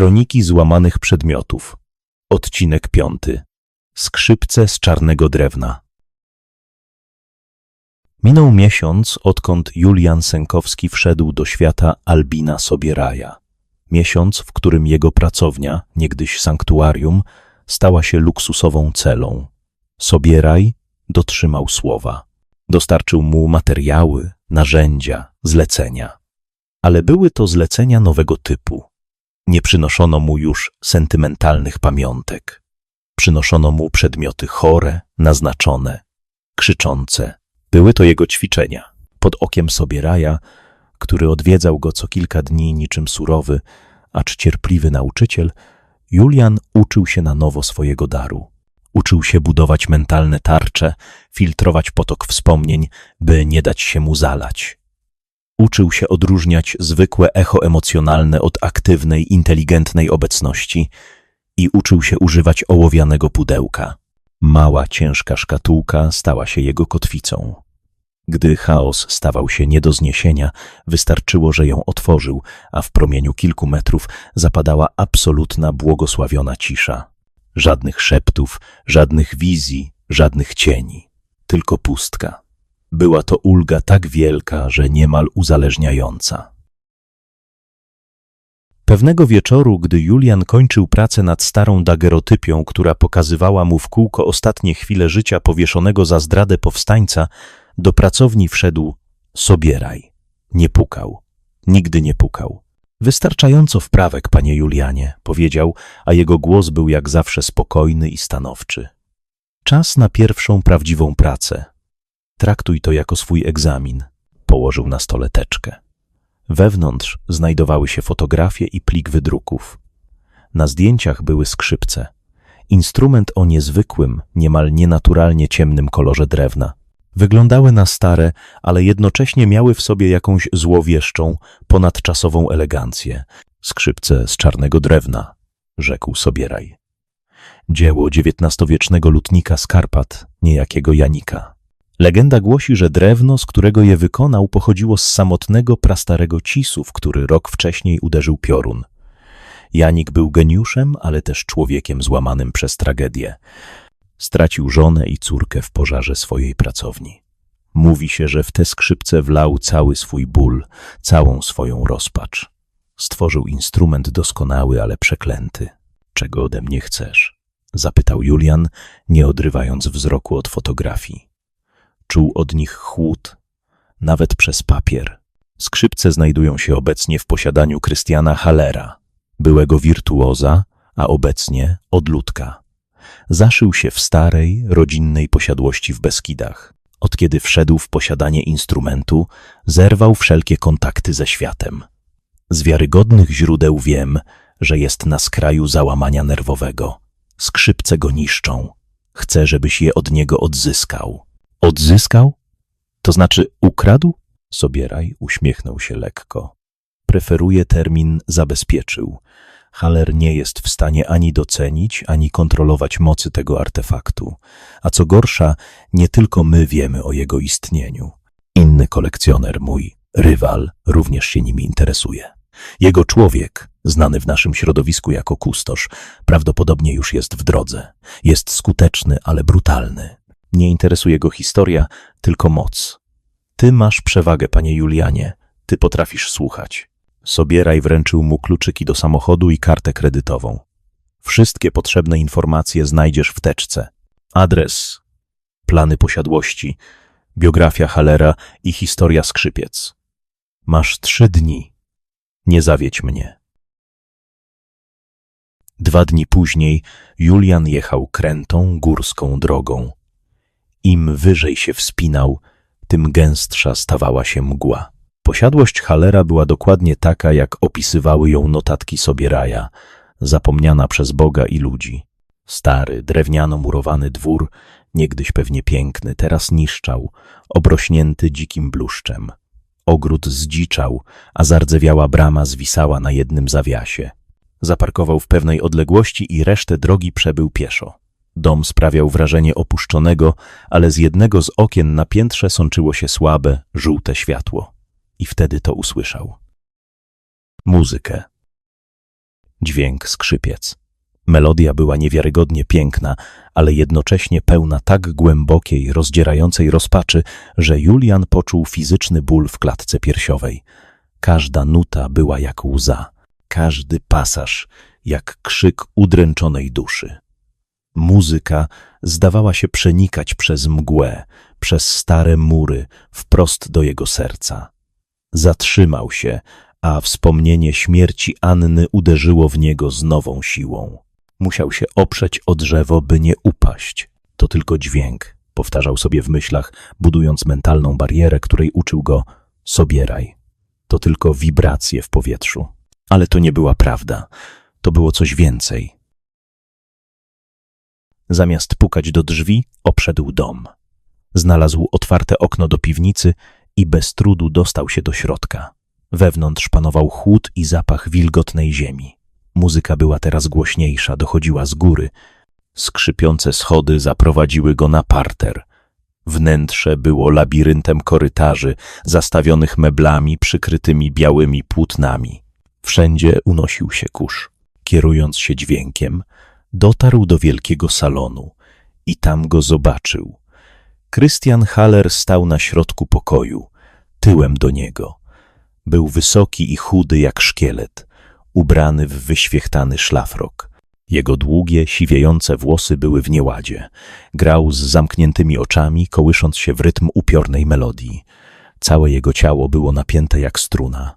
Kroniki złamanych przedmiotów. Odcinek piąty. Skrzypce z czarnego drewna. Minął miesiąc, odkąd Julian Sękowski wszedł do świata Albina Sobieraja. Miesiąc, w którym jego pracownia, niegdyś sanktuarium, stała się luksusową celą. Sobieraj dotrzymał słowa. Dostarczył mu materiały, narzędzia, zlecenia. Ale były to zlecenia nowego typu. Nie przynoszono mu już sentymentalnych pamiątek. Przynoszono mu przedmioty chore, naznaczone, krzyczące. Były to jego ćwiczenia. Pod okiem Sobieraja, który odwiedzał go co kilka dni niczym surowy, acz cierpliwy nauczyciel, Julian uczył się na nowo swojego daru. Uczył się budować mentalne tarcze, filtrować potok wspomnień, by nie dać się mu zalać. Uczył się odróżniać zwykłe echo emocjonalne od aktywnej, inteligentnej obecności i uczył się używać ołowianego pudełka. Mała, ciężka szkatułka stała się jego kotwicą. Gdy chaos stawał się nie do zniesienia, wystarczyło, że ją otworzył, a w promieniu kilku metrów zapadała absolutna, błogosławiona cisza. Żadnych szeptów, żadnych wizji, żadnych cieni, tylko pustka. Była to ulga tak wielka, że niemal uzależniająca. Pewnego wieczoru, gdy Julian kończył pracę nad starą dagerotypią, która pokazywała mu w kółko ostatnie chwile życia powieszonego za zdradę powstańca, do pracowni wszedł Sobieraj. Nie pukał. Nigdy nie pukał. Wystarczająco wprawek, panie Julianie, powiedział, a jego głos był jak zawsze spokojny i stanowczy. Czas na pierwszą prawdziwą pracę. Traktuj to jako swój egzamin. Położył na stole teczkę. Wewnątrz znajdowały się fotografie i plik wydruków. Na zdjęciach były skrzypce. Instrument o niezwykłym, niemal nienaturalnie ciemnym kolorze drewna. Wyglądały na stare, ale jednocześnie miały w sobie jakąś złowieszczą, ponadczasową elegancję. Skrzypce z czarnego drewna, rzekł Sobieraj. Dzieło XIX-wiecznego lutnika z Karpat, niejakiego Janika. Legenda głosi, że drewno, z którego je wykonał, pochodziło z samotnego, prastarego cisu, w który rok wcześniej uderzył piorun. Janik był geniuszem, ale też człowiekiem złamanym przez tragedię. Stracił żonę i córkę w pożarze swojej pracowni. Mówi się, że w te skrzypce wlał cały swój ból, całą swoją rozpacz. Stworzył instrument doskonały, ale przeklęty. Czego ode mnie chcesz? Zapytał Julian, nie odrywając wzroku od fotografii. Czuł od nich chłód, nawet przez papier. Skrzypce znajdują się obecnie w posiadaniu Krystiana Hallera, byłego wirtuoza, a obecnie odludka. Zaszył się w starej, rodzinnej posiadłości w Beskidach. Od kiedy wszedł w posiadanie instrumentu, zerwał wszelkie kontakty ze światem. Z wiarygodnych źródeł wiem, że jest na skraju załamania nerwowego. Skrzypce go niszczą. Chcę, żebyś je od niego odzyskał. Odzyskał? To znaczy ukradł? Sobieraj uśmiechnął się lekko. Preferuje termin zabezpieczył. Haller nie jest w stanie ani docenić, ani kontrolować mocy tego artefaktu. A co gorsza, nie tylko my wiemy o jego istnieniu. Inny kolekcjoner, mój rywal, również się nimi interesuje. Jego człowiek, znany w naszym środowisku jako kustosz, prawdopodobnie już jest w drodze. Jest skuteczny, ale brutalny. Nie interesuje go historia, tylko moc. Ty masz przewagę, panie Julianie. Ty potrafisz słuchać. Sobieraj wręczył mu kluczyki do samochodu i kartę kredytową. Wszystkie potrzebne informacje znajdziesz w teczce. Adres, plany posiadłości, biografia Halera i historia skrzypiec. Masz trzy dni. Nie zawiedź mnie. Dwa dni później Julian jechał krętą górską drogą. Im wyżej się wspinał, tym gęstsza stawała się mgła. Posiadłość Halera była dokładnie taka, jak opisywały ją notatki Sobieraja, zapomniana przez Boga i ludzi. Stary, drewniano murowany dwór, niegdyś pewnie piękny, teraz niszczał, obrośnięty dzikim bluszczem. Ogród zdziczał, a zardzewiała brama zwisała na jednym zawiasie. Zaparkował w pewnej odległości i resztę drogi przebył pieszo. Dom sprawiał wrażenie opuszczonego, ale z jednego z okien na piętrze sączyło się słabe, żółte światło. I wtedy to usłyszał. Muzykę. Dźwięk skrzypiec. Melodia była niewiarygodnie piękna, ale jednocześnie pełna tak głębokiej, rozdzierającej rozpaczy, że Julian poczuł fizyczny ból w klatce piersiowej. Każda nuta była jak łza, każdy pasaż jak krzyk udręczonej duszy. Muzyka zdawała się przenikać przez mgłę, przez stare mury, wprost do jego serca. Zatrzymał się, a wspomnienie śmierci Anny uderzyło w niego z nową siłą. Musiał się oprzeć o drzewo, by nie upaść. To tylko dźwięk, powtarzał sobie w myślach, budując mentalną barierę, której uczył go sobieraj. To tylko wibracje w powietrzu. Ale to nie była prawda. To było coś więcej. Zamiast pukać do drzwi, obszedł dom. Znalazł otwarte okno do piwnicy i bez trudu dostał się do środka. Wewnątrz panował chłód i zapach wilgotnej ziemi. Muzyka była teraz głośniejsza, dochodziła z góry. Skrzypiące schody zaprowadziły go na parter. Wnętrze było labiryntem korytarzy, zastawionych meblami przykrytymi białymi płótnami. Wszędzie unosił się kurz. Kierując się dźwiękiem, dotarł do wielkiego salonu i tam go zobaczył. Christian Haller stał na środku pokoju, tyłem do niego. Był wysoki i chudy jak szkielet, ubrany w wyświechtany szlafrok. Jego długie, siwiejące włosy były w nieładzie. Grał z zamkniętymi oczami, kołysząc się w rytm upiornej melodii. Całe jego ciało było napięte jak struna.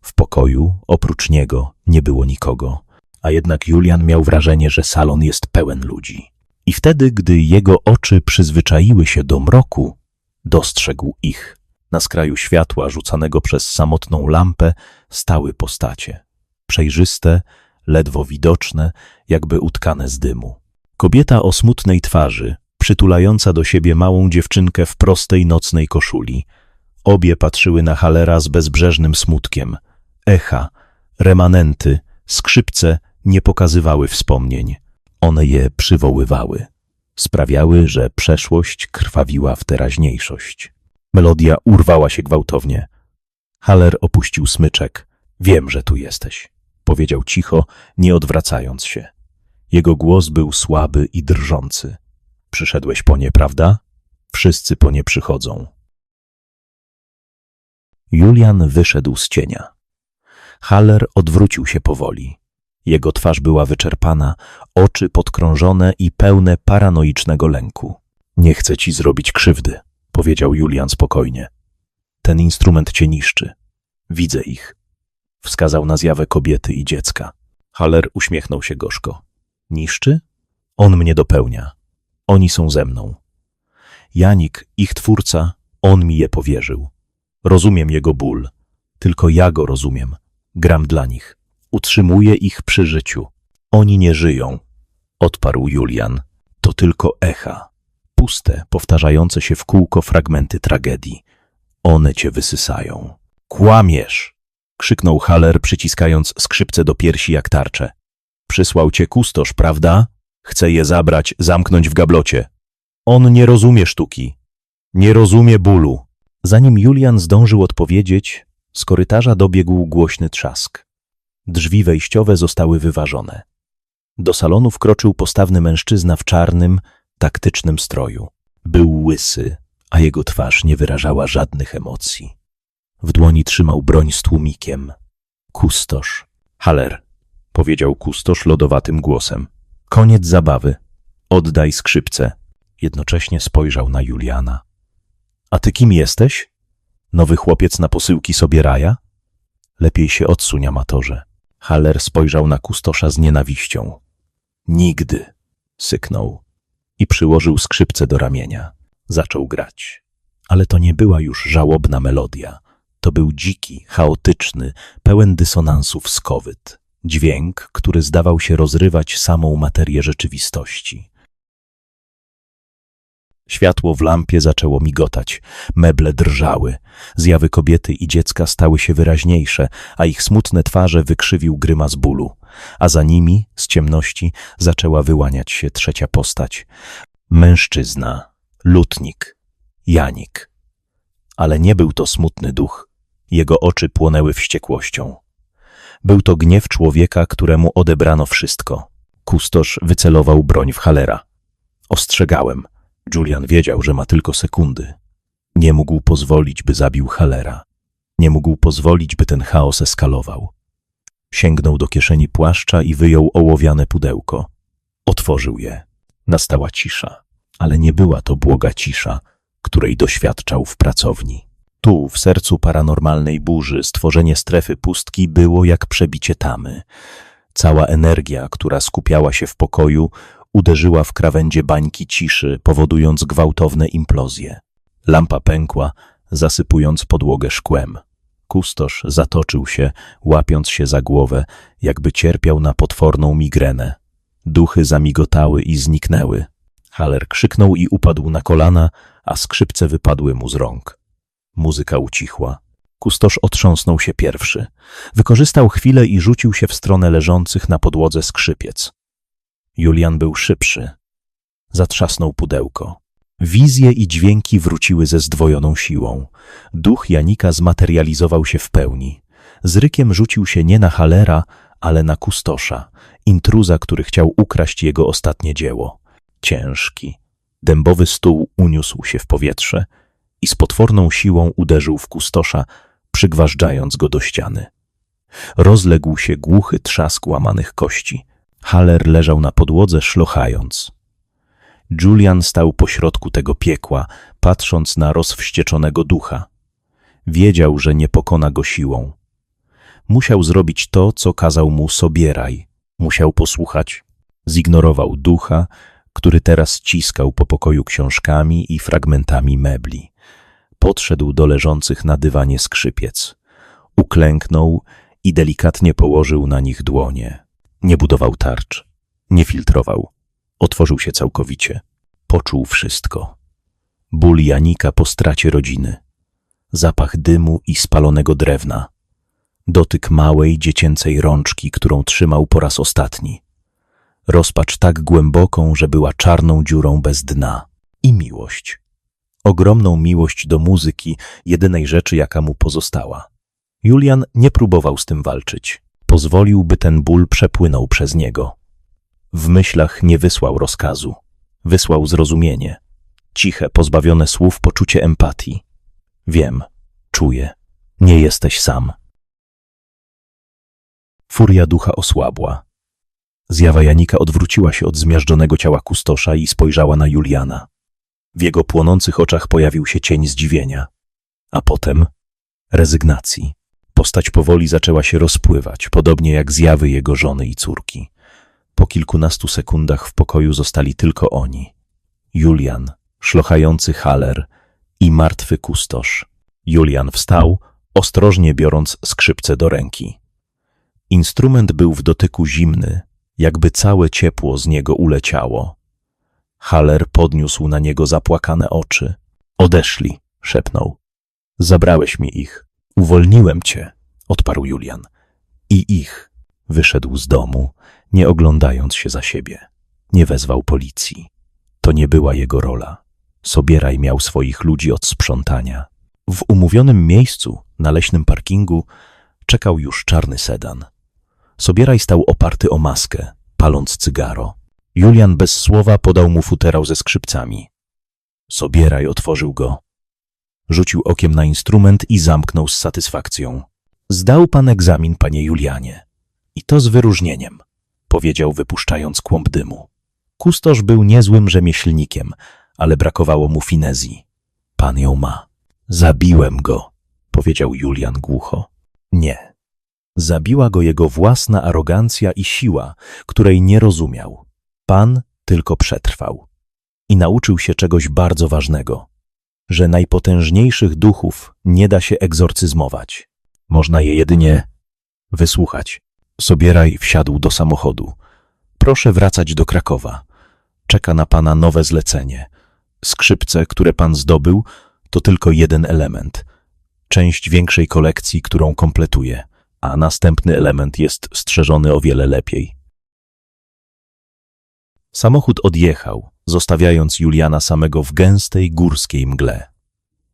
W pokoju, oprócz niego, nie było nikogo, a jednak Julian miał wrażenie, że salon jest pełen ludzi. I wtedy, gdy jego oczy przyzwyczaiły się do mroku, dostrzegł ich. Na skraju światła rzucanego przez samotną lampę stały postacie. Przejrzyste, ledwo widoczne, jakby utkane z dymu. Kobieta o smutnej twarzy, przytulająca do siebie małą dziewczynkę w prostej nocnej koszuli. Obie patrzyły na Halera z bezbrzeżnym smutkiem. Echa, remanenty, skrzypce nie pokazywały wspomnień. One je przywoływały. Sprawiały, że przeszłość krwawiła w teraźniejszość. Melodia urwała się gwałtownie. Haller opuścił smyczek. Wiem, że tu jesteś, powiedział cicho, nie odwracając się. Jego głos był słaby i drżący. Przyszedłeś po nie, prawda? Wszyscy po nie przychodzą. Julian wyszedł z cienia. Haller odwrócił się powoli. Jego twarz była wyczerpana, oczy podkrążone i pełne paranoicznego lęku. Nie chcę ci zrobić krzywdy, powiedział Julian spokojnie. Ten instrument cię niszczy. Widzę ich. Wskazał na zjawę kobiety i dziecka. Haller uśmiechnął się gorzko. Niszczy? On mnie dopełnia. Oni są ze mną. Janik, ich twórca, on mi je powierzył. Rozumiem jego ból. Tylko ja go rozumiem. Gram dla nich. Utrzymuję ich przy życiu. Oni nie żyją, odparł Julian. To tylko echa. Puste, powtarzające się w kółko fragmenty tragedii. One cię wysysają. Kłamiesz! krzyknął Haller, przyciskając skrzypce do piersi jak tarcze. Przysłał cię kustosz, prawda? Chce je zabrać, zamknąć w gablocie. On nie rozumie sztuki. Nie rozumie bólu. Zanim Julian zdążył odpowiedzieć, z korytarza dobiegł głośny trzask. Drzwi wejściowe zostały wyważone. Do salonu wkroczył postawny mężczyzna w czarnym, taktycznym stroju. Był łysy, a jego twarz nie wyrażała żadnych emocji. W dłoni trzymał broń z tłumikiem. Kustosz. Haller, powiedział kustosz lodowatym głosem. Koniec zabawy. Oddaj skrzypce. Jednocześnie spojrzał na Juliana. A ty kim jesteś? Nowy chłopiec na posyłki sobie raja? Lepiej się odsuń, amatorze. Haller spojrzał na kustosza z nienawiścią. Nigdy, syknął i przyłożył skrzypce do ramienia. Zaczął grać. Ale to nie była już żałobna melodia. To był dziki, chaotyczny, pełen dysonansów skowyt. Dźwięk, który zdawał się rozrywać samą materię rzeczywistości. Światło w lampie zaczęło migotać, meble drżały, zjawy kobiety i dziecka stały się wyraźniejsze, a ich smutne twarze wykrzywił grymas bólu, a za nimi, z ciemności, zaczęła wyłaniać się trzecia postać. Mężczyzna, lutnik, Janik. Ale nie był to smutny duch, jego oczy płonęły wściekłością. Był to gniew człowieka, któremu odebrano wszystko. Kustosz wycelował broń w Halera. Ostrzegałem. Julian wiedział, że ma tylko sekundy. Nie mógł pozwolić, by zabił Halera. Nie mógł pozwolić, by ten chaos eskalował. Sięgnął do kieszeni płaszcza i wyjął ołowiane pudełko. Otworzył je. Nastała cisza, ale nie była to błoga cisza, której doświadczał w pracowni. Tu, w sercu paranormalnej burzy, stworzenie strefy pustki było jak przebicie tamy. Cała energia, która skupiała się w pokoju, uderzyła w krawędzie bańki ciszy, powodując gwałtowne implozje. Lampa pękła, zasypując podłogę szkłem. Kustosz zatoczył się, łapiąc się za głowę, jakby cierpiał na potworną migrenę. Duchy zamigotały i zniknęły. Haller krzyknął i upadł na kolana, a skrzypce wypadły mu z rąk. Muzyka ucichła. Kustosz otrząsnął się pierwszy. Wykorzystał chwilę i rzucił się w stronę leżących na podłodze skrzypiec. Julian był szybszy. Zatrzasnął pudełko. Wizje i dźwięki wróciły ze zdwojoną siłą. Duch Janika zmaterializował się w pełni. Z rykiem rzucił się nie na Halera, ale na kustosza, intruza, który chciał ukraść jego ostatnie dzieło. Ciężki, dębowy stół uniósł się w powietrze i z potworną siłą uderzył w kustosza, przygważdżając go do ściany. Rozległ się głuchy trzask łamanych kości. Haller leżał na podłodze, szlochając. Julian stał pośrodku tego piekła, patrząc na rozwścieczonego ducha. Wiedział, że nie pokona go siłą. Musiał zrobić to, co kazał mu Sobieraj. Musiał posłuchać. Zignorował ducha, który teraz ciskał po pokoju książkami i fragmentami mebli. Podszedł do leżących na dywanie skrzypiec. Uklęknął i delikatnie położył na nich dłonie. Nie budował tarcz, nie filtrował. Otworzył się całkowicie. Poczuł wszystko. Ból Janika po stracie rodziny. Zapach dymu i spalonego drewna. Dotyk małej, dziecięcej rączki, którą trzymał po raz ostatni. Rozpacz tak głęboką, że była czarną dziurą bez dna. I miłość. Ogromną miłość do muzyki, jedynej rzeczy, jaka mu pozostała. Julian nie próbował z tym walczyć. Pozwolił, by ten ból przepłynął przez niego. W myślach nie wysłał rozkazu. Wysłał zrozumienie. Ciche, pozbawione słów poczucie empatii. Wiem, czuję. Nie jesteś sam. Furia ducha osłabła. Zjawa Janika odwróciła się od zmiażdżonego ciała kustosza i spojrzała na Juliana. W jego płonących oczach pojawił się cień zdziwienia. A potem rezygnacji. Postać powoli zaczęła się rozpływać, podobnie jak zjawy jego żony i córki. Po kilkunastu sekundach w pokoju zostali tylko oni. Julian, szlochający haler i martwy kustosz. Julian wstał, ostrożnie biorąc skrzypce do ręki. Instrument był w dotyku zimny, jakby całe ciepło z niego uleciało. Haller podniósł na niego zapłakane oczy. Odeszli, szepnął. Zabrałeś mi ich. Uwolniłem cię, odparł Julian. I ich. Wyszedł z domu, nie oglądając się za siebie. Nie wezwał policji. To nie była jego rola. Sobieraj miał swoich ludzi od sprzątania. W umówionym miejscu, na leśnym parkingu, czekał już czarny sedan. Sobieraj stał oparty o maskę, paląc cygaro. Julian bez słowa podał mu futerał ze skrzypcami. Sobieraj otworzył go. Rzucił okiem na instrument i zamknął z satysfakcją. Zdał pan egzamin, panie Julianie. I to z wyróżnieniem, powiedział wypuszczając kłąb dymu. Kustosz był niezłym rzemieślnikiem, ale brakowało mu finezji. Pan ją ma. Zabiłem go, powiedział Julian głucho. Nie. Zabiła go jego własna arogancja i siła, której nie rozumiał. Pan tylko przetrwał. I nauczył się czegoś bardzo ważnego, że najpotężniejszych duchów nie da się egzorcyzmować. Można je jedynie wysłuchać. Sobieraj wsiadł do samochodu. Proszę wracać do Krakowa. Czeka na pana nowe zlecenie. Skrzypce, które pan zdobył, to tylko jeden element. Część większej kolekcji, którą kompletuje, a następny element jest strzeżony o wiele lepiej. Samochód odjechał, zostawiając Juliana samego w gęstej górskiej mgle.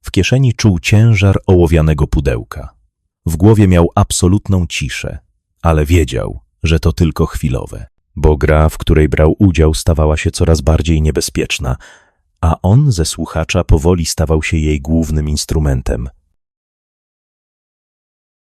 W kieszeni czuł ciężar ołowianego pudełka. W głowie miał absolutną ciszę, ale wiedział, że to tylko chwilowe, bo gra, w której brał udział, stawała się coraz bardziej niebezpieczna, a on ze słuchacza powoli stawał się jej głównym instrumentem.